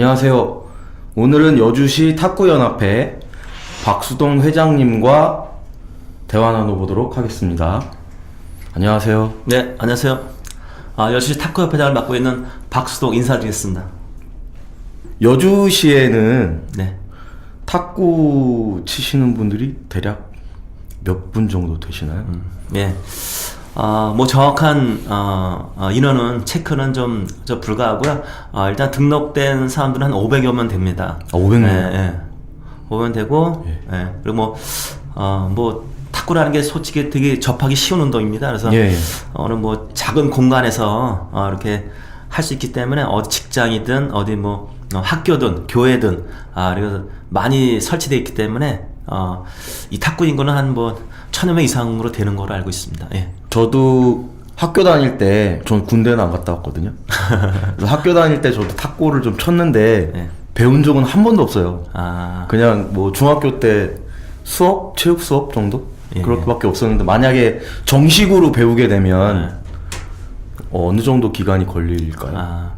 안녕하세요. 오늘은 여주시 탁구연합회 박수동 회장님과 대화 나눠보도록 하겠습니다. 안녕하세요. 네, 안녕하세요. 아, 여주시 탁구협회장을 맡고 있는 박수동 인사드리겠습니다. 여주시에는 네. 탁구 치시는 분들이 대략 몇 분 정도 되시나요? 예. 아, 뭐 정확한 어, 어, 인원은 체크는 좀, 저 불가하고요. 아, 일단 등록된 사람들은 한 500여 명 됩니다. 아, 500 명? 예, 예. 500명 되고, 예. 그리고 뭐, 어, 뭐, 탁구라는 게 솔직히 되게 접하기 쉬운 운동입니다. 그래서 예, 예. 어느 뭐 작은 공간에서 어, 이렇게 할 수 있기 때문에 어디 직장이든 어디 뭐 어, 학교든 교회든 아 그래서 많이 설치되어 있기 때문에 어, 이 탁구 인구는 한 뭐 천여 명 이상으로 되는 걸로 알고 있습니다. 예. 저도 학교 다닐 때, 전 군대는 안 갔다 왔거든요. 그래서 학교 다닐 때 저도 탁구를 좀 쳤는데, 네. 배운 적은 한 번도 없어요. 아 그냥 뭐 중학교 때 수업, 체육 수업 정도? 예. 그렇게밖에 없었는데, 만약에 정식으로 배우게 되면, 어, 어느 정도 기간이 걸릴까요? 네. 아,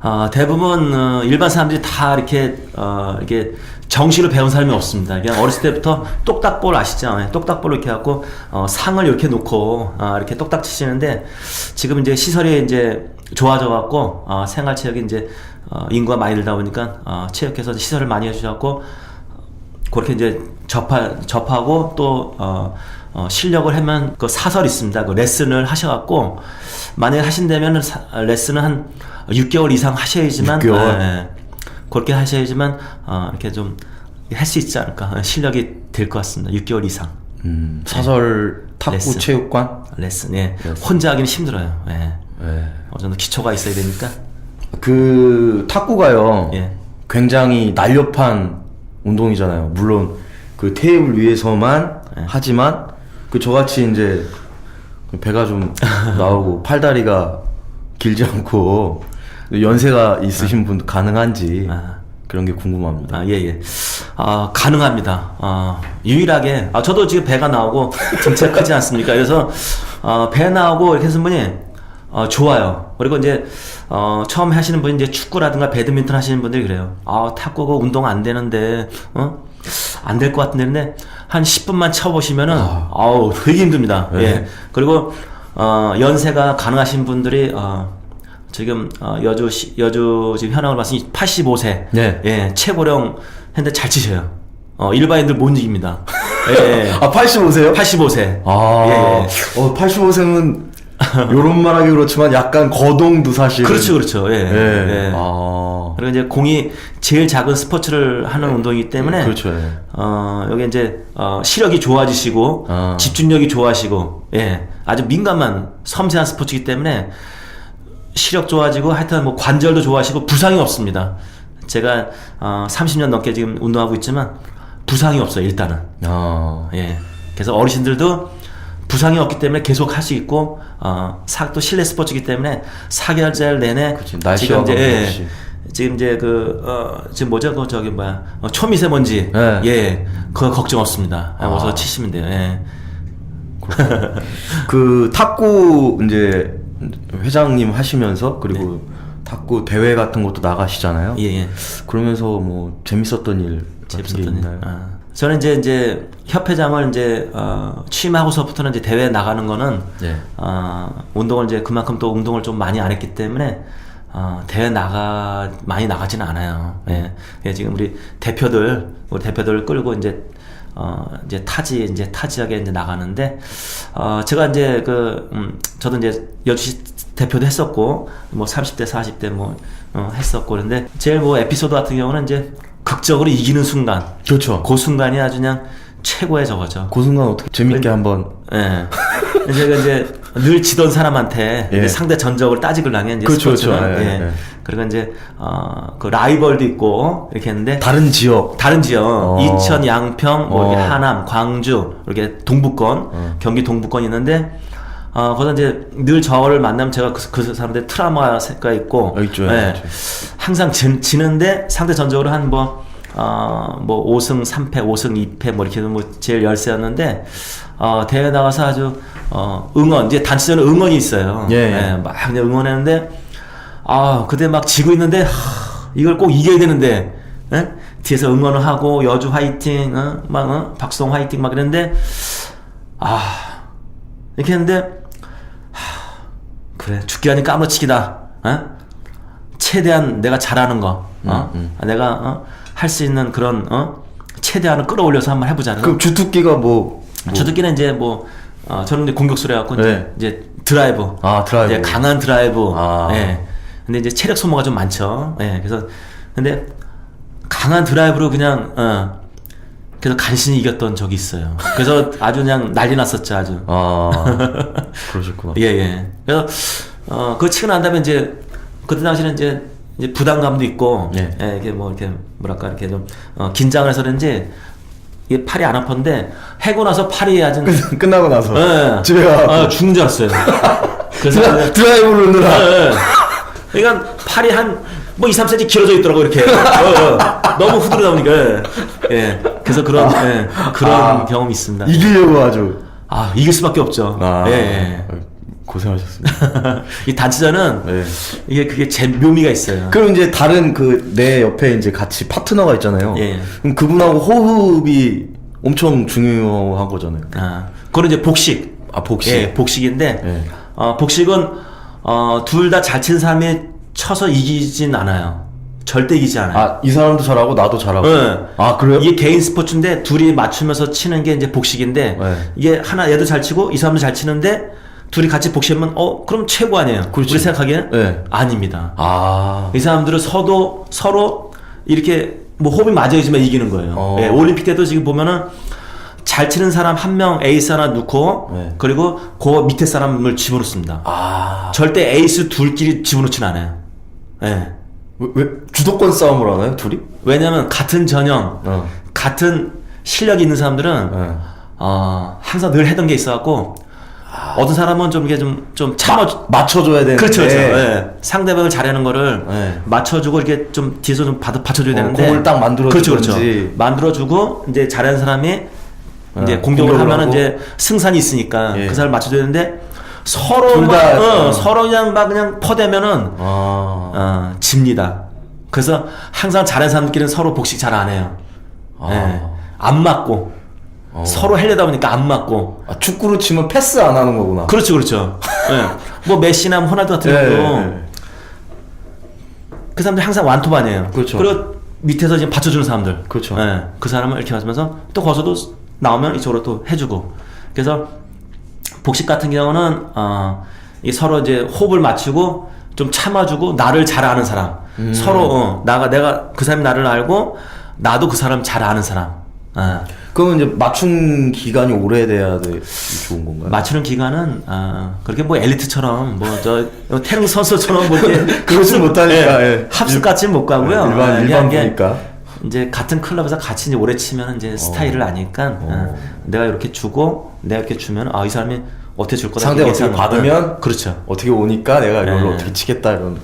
아, 대부분 어, 일반 사람들이 다 이렇게 어, 이렇게 정식으로 배운 사람이 없습니다. 그냥 어렸을 때부터 똑딱볼 아시죠? 예, 똑딱볼 이렇게 갖고 어, 상을 이렇게 놓고 아, 이렇게 똑딱 치시는데 지금 이제 시설이 이제 좋아져 갖고 어, 생활 체육이 이제 어, 인구가 많이 늘다 보니까 어, 체육회에서 시설을 많이 해주셨고 그렇게 이제 접하, 접하고 또, 어, 어, 실력을 하면 그 사설 있습니다. 그 레슨을 하셔갖고, 만약에 하신다면 사, 레슨은 한 6개월 이상 하셔야지만, 6개월? 예, 예. 그렇게 하셔야지만, 어, 이렇게 좀 할 수 있지 않을까. 어, 실력이 될 것 같습니다. 6개월 이상. 음, 사설 탁구 레슨. 체육관? 레슨, 예. 혼자 하기는 힘들어요. 예. 네. 어느 정도 기초가 있어야 되니까. 그 탁구가요. 예. 굉장히 날렵한 운동이잖아요. 물론 그 테이블 위에서만 예. 하지만 그 저같이 이제 배가 좀 나오고 팔다리가 길지 않고 연세가 있으신 분 가능한지 아. 그런 게 궁금합니다. 아, 예, 예. 아, 가능합니다. 아, 유일하게, 아, 저도 지금 배가 나오고 등치가 크지 않습니까? 그래서, 어, 배 나오고 이렇게 해서 분이, 어, 좋아요. 그리고 이제, 어, 처음 하시는 분이 이제 축구라든가 배드민턴 하시는 분들이 그래요. 아, 탁구가 운동 안 되는데, 어? 안 될 것 같은데, 근데 한 10분만 쳐보시면은, 아 우, 되게 힘듭니다. 네. 예. 그리고, 어, 연세가 가능하신 분들이, 어, 지금 어, 여주 시- 여주 지금 현황을 봤으니 85세. 네. 예, 최고령 했는데 잘 치셔요. 어, 일반인들 못 이깁니다. 예. 아 85세요? 85세. 아, 예, 예. 어 85세는 요런 말하기 그렇지만 약간 거동도 사실 그렇죠, 그렇죠. 예. 예. 예. 아. 그리고 이제 공이 제일 작은 스포츠를 하는 운동이기 때문에 그렇죠. 예. 어, 여기 이제 어, 시력이 좋아지시고 아. 집중력이 좋아지고 예. 아주 민감한 섬세한 스포츠이기 때문에 시력 좋아지고 하여튼 뭐 관절도 좋아지고 부상이 없습니다. 제가 어, 30년 넘게 지금 운동하고 있지만 부상이 없어요, 일단은. 아. 예. 그래서 어르신들도 부상이 없기 때문에 계속 할 수 있고 어, 사, 또 실내 스포츠이기 때문에 4개월 내내 그치, 지금 이제 예. 지금 이제 그 어, 지금 뭐죠? 그 저기 뭐야? 어, 초미세먼지. 네. 예. 그거 걱정 없습니다. 아. 아. 어서 치시면 돼요. 예. 그 탁구 이제 회장님 하시면서 그리고 탁구 대회 같은 것도 나가시잖아요. 예, 예. 그러면서 뭐 재밌었던 일 재밌었던 일. 있나요? 아. 저는 이제 이제 협회장을 이제 어, 취임하고서부터는 이제 대회 나가는 거는 네. 어, 운동을 이제 그만큼 또 운동을 좀 많이 안 했기 때문에 어, 대회 나가 많이 나가지는 않아요. 예. 예, 지금 우리 대표들 우리 대표들 끌고 이제 어, 이제 타지 이제 타지하게 이제 나가는데 어, 제가 이제 그 음, 저도 이제 여주시 대표도 했었고 뭐 30대 40대 뭐 어, 했었고 그런데 제일 뭐 에피소드 같은 경우는 이제 극적으로 이기는 순간 그렇죠. 그 순간이 아주 그냥 최고의 저거죠. 그 순간 어떻게 재밌게 한번 예. 제가 이제 늘 지던 사람한테 예. 상대 전적을 따지고 나면 이제 그렇죠, 스포츠는 그렇죠. 예, 예. 예. 그리고 이제 어 그 라이벌도 있고 이렇게 했는데 다른 지역 다른 지역 어. 이천, 양평, 뭐 이렇게 어. 하남, 광주 이렇게 동부권, 경기 동부권 있는데 어 거기서 이제 늘 저를 만나면 제가 그, 그 사람들 트라우마가 있고 어, 있죠, 예. 있죠. 항상 지, 지는데 상대 전적으로 한뭐 어, 뭐 5승 3패, 5승 2패 뭐 이렇게 뭐 제일 열세였는데 어, 대회 나가서 아주 어, 응원 이제 단체전 응원이 있어요. 예, 예. 막 그냥 응원했는데 아 그때 막 지고 있는데 하, 이걸 꼭 이겨야 되는데 예? 뒤에서 응원을 하고 여주 화이팅, 어? 막 어? 박수홍 화이팅 막 이랬는데 아 이렇게 했는데 하, 그래 죽기 아닌 까무러치기다. 어? 최대한 내가 잘하는 거, 어? 아, 내가 어? 할 수 있는 그런 어? 최대한을 끌어올려서 한번 해보자. 그럼 주특기가 뭐, 뭐 주특기는 이제 뭐 어, 저는 이제 공격수를 해갖고 이제, 네. 이제 드라이브, 아, 드라이브. 이제 강한 드라이브, 아. 예. 근데 이제 체력 소모가 좀 많죠. 예. 그래서 근데 강한 드라이브로 그냥 어, 그래서 간신히 이겼던 적이 있어요. 그래서 아주 그냥 난리 났었죠, 아주. 아 그러셨구나. 예, 예. 그래서, 어, 그거 치고 난 다음에 이제, 그때 당시는 이제, 이제 부담감도 있고, 예. 예, 이게 뭐, 이렇게, 뭐랄까, 이렇게 좀, 어, 긴장을 해서 그런지, 이게 팔이 안 아팠는데, 해고 나서 팔이 아주, 끝나고 나서 예. 집에 가고 아, 죽는 줄 알았어요. 그래서, 드라, 드라이브를 넣느라 예, 예. 그러니까 팔이 한, 뭐 2, 3cm 길어져 있더라고, 이렇게. 어, 어. 너무 후들어 나오니까. 예. 그래서 그런, 예, 그런 아. 경험이 있습니다. 이기려고 아주 아, 이길 수밖에 없죠. 아 예, 예. 고생하셨습니다. 이 단체전은 네. 이게 그게 제 묘미가 있어요. 그럼 이제 다른 그 내 옆에 이제 같이 파트너가 있잖아요. 예. 그럼 그분하고 호흡이 엄청 중요한 거잖아요. 아, 그거는 이제 복식. 아 복식. 예, 복식인데 예. 어, 복식은 어, 둘 다잘 치는 사람이 쳐서 이기진 않아요. 절대 이기지 않아요. 아 이 사람도 잘하고 나도 잘하고. 예. 아 그래요? 이게 개인 스포츠인데 둘이 맞추면서 치는 게 이제 복식인데 네. 이게 하나 얘도 잘 치고 이 사람도 잘 치는데 둘이 같이 복식하면 어 그럼 최고 아니에요. 그렇지. 우리 생각하기에는 네. 아닙니다. 아 이 사람들은 서도 서로 이렇게 뭐 호흡이 맞아야지만 이기는 거예요. 어. 예, 올림픽 때도 지금 보면은 잘 치는 사람 한 명 에이스 하나 넣고 네. 그리고 그 밑에 사람을 집어넣습니다. 아. 절대 에이스 둘끼리 집어넣진 않아요. 예. 왜, 왜 주도권 싸움을 하나요 둘이? 왜냐면 같은 전형, 어. 같은 실력이 있는 사람들은 네. 어, 항상 늘 해던 게 있어갖고 어떤 사람은 좀 이게 좀 좀 참아 맞춰줘야 되는데. 그렇죠, 그렇죠. 예. 상대방을 잘하는 거를 네. 맞춰주고 이렇게 좀 뒤에서 좀 받아 받쳐줘야 어, 되는데 공을 딱 만들어주든지. 그렇죠, 그렇죠. 만들어주고 이제 잘하는 사람이 이제 네, 공격을 하면. 이제 승산이 있으니까 예. 그 사람 을 맞춰줘야 되는데 서로 둘 막, 다, 어, 어. 서로 그냥 막 그냥 퍼대면은 아. 어, 집니다. 그래서 항상 잘하는 사람들끼리는 서로 복식 잘 안 해요. 아. 예. 안 맞고 어. 서로 하려다 보니까 안 맞고 아, 축구로 치면 패스 안 하는 거구나. 그렇죠, 그렇죠. 예. 뭐 메시나 뭐 호날두 같은 예, 경우도 예, 예. 그 사람들 항상 완토반이에요. 그렇죠. 리고 밑에서 지금 받쳐주는 사람들. 그렇죠. 예. 그 사람을 이렇게 하면서 또 거기서도 나오면 이쪽으로 또 해주고. 그래서 복식 같은 경우는 어, 이 서로 이제 호흡을 맞추고 좀 참아주고 나를 잘 아는 사람. 음. 서로 어, 나가 내가 그 사람이 나를 알고 나도 그 사람 잘 아는 사람. 어. 그러면 이제 맞춘 기간이 오래돼야 돼 좋은 건가요? 맞추는 기간은 아 그렇게 뭐 엘리트처럼 뭐 저 태릉 선수처럼 뭐 이렇게 그러지 못하니까, 예. 합숙까지는 못 가고요. 일반 아, 일반 그냥 이게 보니까. 이제 같은 클럽에서 같이 이제 오래 치면 이제 스타일을 아니까 어, 내가 이렇게 주고 내가 이렇게 주면 아 이 사람이 어떻게 줄 거다 상대가 이렇게 어떻게 받으면 그렇죠. 어떻게 오니까 내가 이걸로 예. 어떻게 치겠다 이런.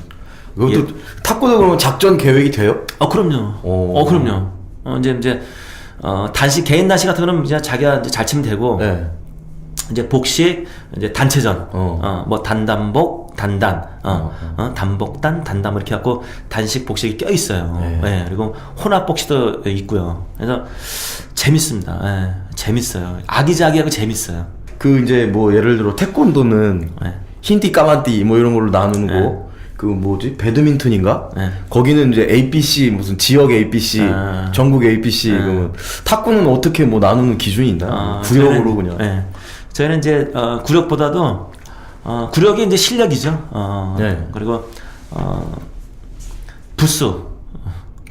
이것도 예. 탁구도 그러면 작전 계획이 돼요? 어 그럼요. 오. 어 그럼요. 어 이제 이제 어 단식 개인 단식 같은 거는 이제 자기가 이제 잘 치면 되고 네. 이제 복식 이제 단체전 어. 어 뭐 단단복 단단 어, 어, 단복단 단담 이렇게 갖고 단식 복식이 껴 있어요. 네. 예, 그리고 혼합 복식도 있고요. 그래서 재밌습니다. 예, 재밌어요. 아기자기하고 재밌어요. 그 이제 뭐 예를 들어 태권도는 예. 흰띠 까만띠 뭐 이런 걸로 네. 거. 그 뭐지 배드민턴인가? 네. 거기는 이제 ABC 무슨 지역 ABC, 아. 전국 ABC 네. 그러면 탁구는 어떻게 뭐 나누는 기준이 있나요? 어, 구역으로 저희는- 그냥. 예. 저희는 이제 어, 구력보다도 어, 구력이 이제 실력이죠. 어, 네. 그리고 어, 부수.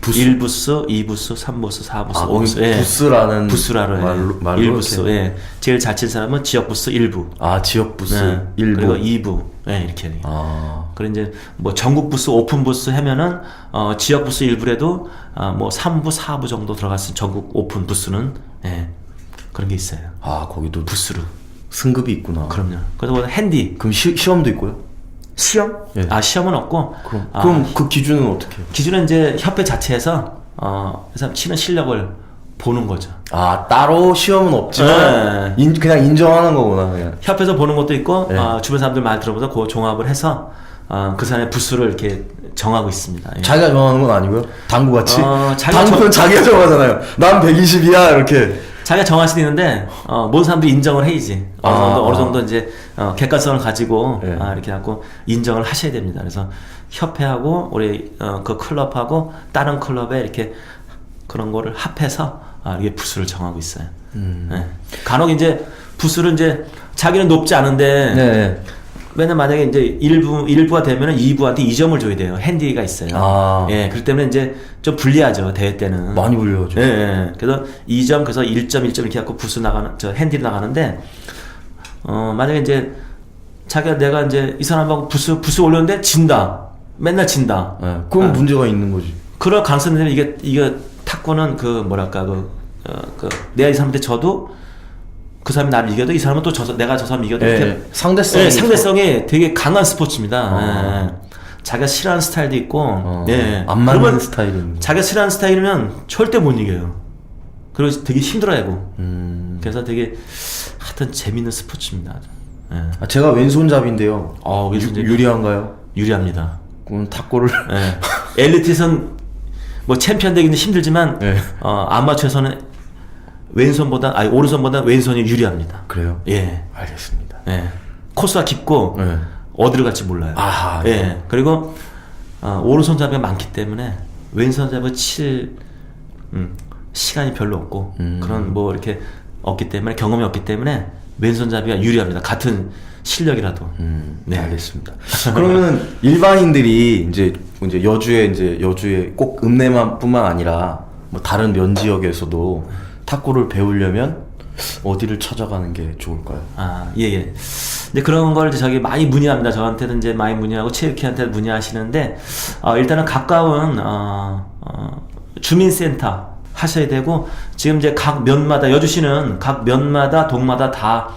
부수? 1부수, 2부수, 3부수, 4부수, 아, 5부수. 거기 부스라는 부수라로 예. 말로- 말로 1부수. 이렇게. 예. 제일 잘 친 사람은 지역 부수 1부. 아 지역 부스 네. 일부. 그리고 2부. 예, 이렇게. 해요. 아. 그리고 이제 뭐 전국 부스, 오픈 부스 하면은 어, 지역 부스 일부래도 어, 뭐 3부, 4부 정도 들어갔을 전국 오픈 부스는 예. 그런 게 있어요. 아 거기도 부스로. 승급이 있구나. 그럼요. 그래서 뭐 핸디 그럼 시, 시험도 있고요? 시험? 예. 아 시험은 없고 그럼 아, 그럼 그 기준은 어떻게? 해요? 기준은 이제 협회 자체에서 어, 그 사람 치는 실력을 보는 거죠. 아 따로 시험은 없지만 네. 인, 그냥 인정하는 거구나 그냥. 협회에서 보는 것도 있고 예. 어, 주변 사람들 말 들어보서 그 종합을 해서 어, 그 사람의 부수를 이렇게 정하고 있습니다. 예. 자기가 정하는 건 아니고요. 당구 같이. 어, 자기가 당구는 자기가 정하잖아요. 난 120이야 이렇게. 자기가 정할 수도 있는데 어, 모든 사람들이 인정을 해야지 어느 아, 정도 어느 아. 정도 이제 어, 객관성을 가지고 예. 아, 이렇게 하고 인정을 하셔야 됩니다. 그래서 협회하고 우리 어, 그 클럽하고 다른 클럽에 이렇게 그런 거를 합해서 아, 이게 부수를 정하고 있어요. 음. 예. 간혹 이제 부수를 이제 자기는 높지 않은데 네. 왜냐면 만약에 이제 1부, 1부가 되면은 2부한테 2점을 줘야 돼요. 핸디가 있어요. 아. 예, 그렇기 때문에 이제 좀 불리하죠, 대회 때는. 많이 불려죠. 예, 예. 그래서 2점, 그래서 1점, 1점 이렇게 갖고 부수 나가는, 저 핸디로 나가는데, 어, 만약에 이제 자기가 내가 이제 이 사람하고 부수, 부수 올렸는데 진다. 맨날 진다. 네. 그럼 아. 문제가 있는 거지. 그럴 가능성이 되면 이게, 이게 탁구는 그 뭐랄까, 그, 어, 그, 내가 이 사람한테 져도 그 사람이 나를 이겨도 이 사람은 또 저, 내가 저 사람 이겨도 예. 상대성이 네, 상대성이 되게 강한 스포츠입니다. 어. 예, 예. 자기가 싫어하는 스타일도 있고, 어, 예. 안 맞는 스타일인. 자기가 싫어하는 스타일이면 절대 못 이겨요. 그리고 되게 힘들어하고. 음. 그래서 되게 하여튼 재밌는 스포츠입니다. 예. 아, 제가 왼손잡인데요. 어, 왼손잡이. 유, 유리한가요? 유리합니다. 그럼 탁구를 예. 엘리트에선 뭐 챔피언 되기는 힘들지만 예. 어, 아마추어에서는 왼손보다 아니 오른손보다 왼손이 유리합니다. 그래요? 예. 알겠습니다. 예. 코스가 깊고 예. 어디를 갈지 몰라요. 아하, 예. 예. 그리고 어, 오른손잡이가 많기 때문에 왼손잡이 칠 음, 시간이 별로 없고 음. 그런 뭐 이렇게 없기 때문에 경험이 없기 때문에 왼손잡이가 유리합니다. 같은 실력이라도. 음, 네. 알겠습니다. 그러면 일반인들이 이제 이제 여주에 이제 여주에 꼭 읍내만뿐만 아니라 뭐 다른 면 지역에서도 탁구를 배우려면 어디를 찾아가는 게 좋을까요? 아, 예, 예. 근데 그런 걸 이제 저기 많이 문의합니다. 저한테는 이제 많이 문의하고 체육회한테 문의하시는데, 어, 일단은 가까운, 어, 어, 주민센터 하셔야 되고, 지금 이제 각 면마다, 여주시는 각 면마다, 동마다 다,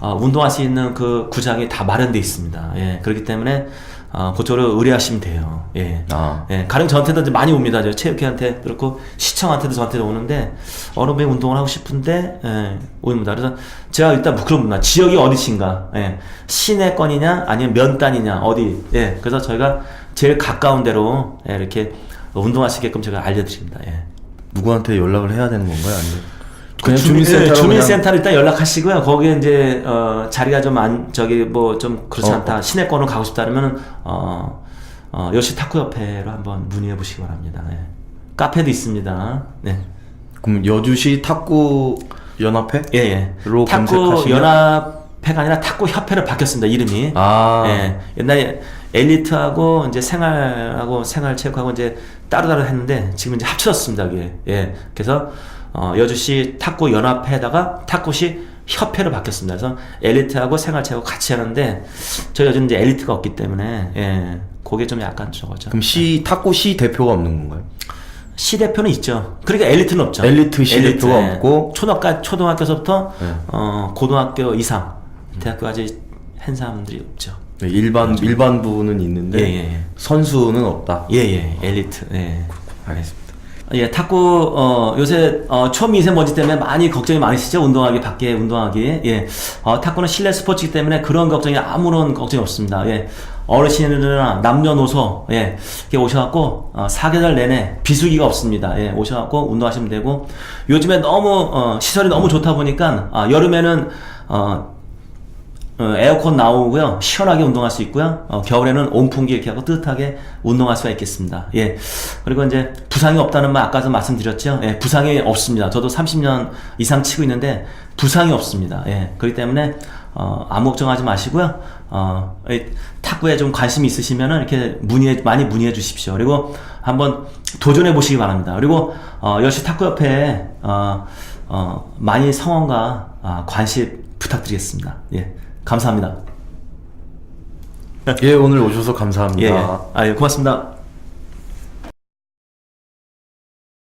어, 운동할 수 있는 그 구장이 다 마련돼 있습니다. 예, 그렇기 때문에, 어, 그쪽으로 의뢰하시면 돼요. 예. 아. 예, 가령 저한테도 이제 많이 옵니다. 저 체육회한테 그렇고 시청한테도 저한테 오는데 어느 분이 운동을 하고 싶은데 예, 옵니다. 그래서 제가 일단 분나 지역이 어디신가, 예, 시내권이냐 아니면 면단이냐 어디, 예, 그래서 저희가 제일 가까운 데로 예, 이렇게 운동하시게끔 제가 알려드립니다. 예. 누구한테 연락을 해야 되는 건가요? 아니면 그 그냥 주민, 주민센터로 예, 그냥- 주민센터로 일단 연락하시고요. 거기에 이제 어, 자리가 좀 안 저기 뭐 좀 그렇지 어. 않다 시내권으로 가고 싶다면 어, 어, 여시 탁구 협회로 한번 문의해 보시기 바랍니다. 네. 카페도 있습니다. 네. 그럼 여주시 탁구 연합회? 예, 예. 로 탁구? 연합회가 아니라 탁구 협회로 바뀌었습니다. 이름이. 아. 예. 옛날에 엘리트하고 이제 생활하고 생활체육하고 이제 따로따로 했는데 지금 이제 합쳐졌습니다. 그게. 예. 그래서 어, 여주시 탁구 연합회에다가 탁구시 협회로 바뀌었습니다. 그래서 엘리트하고 생활체육 같이 하는데 저희 요즘 이제 엘리트가 없기 때문에 예. 그게 좀 약간 저거죠. 그럼 시 탁구 시 대표가 없는 건가요? 시 대표는 있죠. 그러니까 엘리트는 없죠. 엘리트 시 대표가 예. 없고. 초등학교 초등학교서부터 네. 어, 고등학교 이상 대학교까지 한 사람들이 없죠. 네, 일반 일반부는 있는데 예, 예, 예. 선수는 없다. 예예 엘리트. 예. 알겠습니다. 예, 탁구 어, 요새 어, 초미세먼지 때문에 많이 걱정이 많으시죠? 운동하기 밖에 운동하기. 예. 어, 탁구는 실내 스포츠이기 때문에 그런 걱정이 아무런 걱정이 없습니다. 예. 어르신이나 남녀노소 예. 오셔갖고 어, 사계절 내내 비수기가 없습니다. 예. 오셔갖고 운동하시면 되고 요즘에 너무 어, 시설이 너무 좋다 보니까 아, 여름에는 어, 어, 에어컨 나오고요. 시원하게 운동할 수 있고요. 어, 겨울에는 온풍기 이렇게 하고 뜨뜻하게 운동할 수가 있겠습니다. 예. 그리고 이제 부상이 없다는 말 아까도 말씀드렸죠. 예, 부상이 없습니다. 저도 30년 이상 치고 있는데 부상이 없습니다. 예. 그렇기 때문에 어, 아무 걱정하지 마시고요. 어, 이 탁구에 좀 관심이 있으시면은 이렇게 문의해 많이 문의해 주십시오. 그리고 한번 도전해 보시기 바랍니다. 그리고 어, 역시 탁구협회에 어, 어, 많이 성원과 아, 관심 부탁드리겠습니다. 예. 감사합니다. 예, 오늘 오셔서 감사합니다. 예, 예. 아, 예, 고맙습니다.